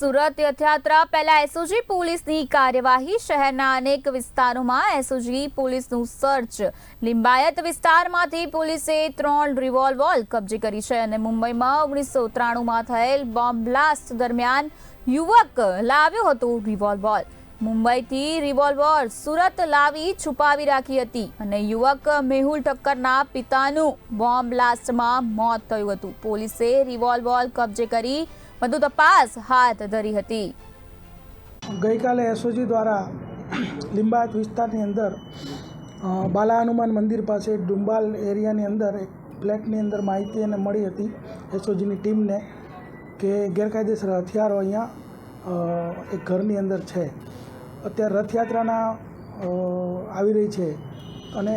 સુરત રથયાત્રા પહેલા એસઓજી પોલીસની કાર્યવાહી શહેરના અનેક વિસ્તારોમાં એસઓજી પોલીસનું સર્ચ. લિંબાયત વિસ્તારમાંથી પોલીસે ત્રણ રિવોલ્વર કબજે કરી છે અને મુંબઈમાં ઓગણીસો ત્રાણુંમાં થયેલ બોમ્બ બ્લાસ્ટ દરમિયાન યુવક લાવ્યો હતો રિવોલ્વર. મુંબઈથી રિવોલ્વર સુરત લાવી છુપાવી રાખી હતી અને યુવક મેહુલ ઠક્કરના પિતાનું બોમ્બ બ્લાસ્ટમાં મોત થયું હતું. પોલીસે રિવોલ્વર કબજે કરી વધુ તપાસ હાથ ધરી હતી. ગઈકાલે એસઓજી દ્વારા લિંબાયત વિસ્તારની અંદર બાલા હનુમાન મંદિર પાસે ડુંબાલ એરિયાની અંદર એક ફ્લેટની અંદર માહિતી એને મળી હતી, એસઓજીની ટીમને, કે ગેરકાયદેસર હથિયારો અહીંયા એક ઘરની અંદર છે. અત્યારે રથયાત્રાના આવી રહી છે અને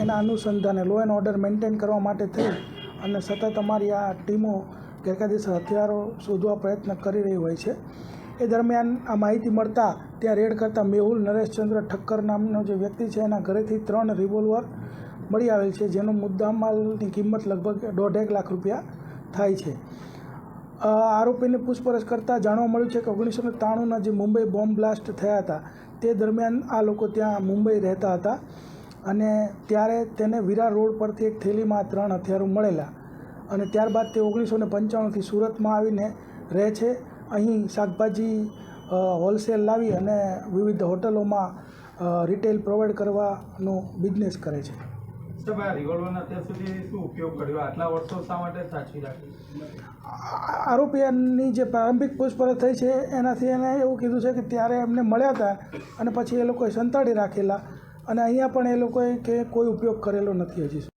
એના અનુસંધાને લો એન્ડ ઓર્ડર મેન્ટેન કરવા માટે થઈ અને સતત અમારી આ ટીમો ગેરકાયદેસર હથિયારો શોધવા પ્રયત્ન કરી રહી હોય છે. એ દરમિયાન આ માહિતી મળતા ત્યાં રેડ કરતા મેહુલ નરેશચંદ્ર ઠક્કર નામનો જે વ્યક્તિ છે, એના ઘરેથી ત્રણ રિવોલ્વર મળી આવેલ છે, જેનો મુદ્દામાલની કિંમત લગભગ દોઢેક લાખ રૂપિયા થાય છે. આરોપીની પૂછપરછ કરતાં જાણવા મળ્યું છે કે ઓગણીસો ને ત્રાણુંના જે મુંબઈ બોમ્બ બ્લાસ્ટ થયા હતા, તે દરમિયાન આ લોકો ત્યાં મુંબઈ રહેતા હતા અને ત્યારે તેને વિરા રોડ પરથી એક થેલીમાં ત્રણ હથિયારો મળેલા. અને ત્યારબાદ તે ઓગણીસો ને પંચાણુંથી સુરતમાં આવીને રહે છે. અહીં શાકભાજી હોલસેલ લાવી અને વિવિધ હોટલોમાં રિટેલ પ્રોવાઈડ કરવાનો બિઝનેસ કરે છે. આરોપીની જે પ્રારંભિક પૂછપરછ થઈ છે એનાથી એને એવું કીધું છે કે ત્યારે એમને મળ્યા હતા અને પછી એ લોકોએ સંતાડી રાખેલા. અને અહીંયા પણ એ લોકોએ કે કોઈ ઉપયોગ કરેલો નથી હજી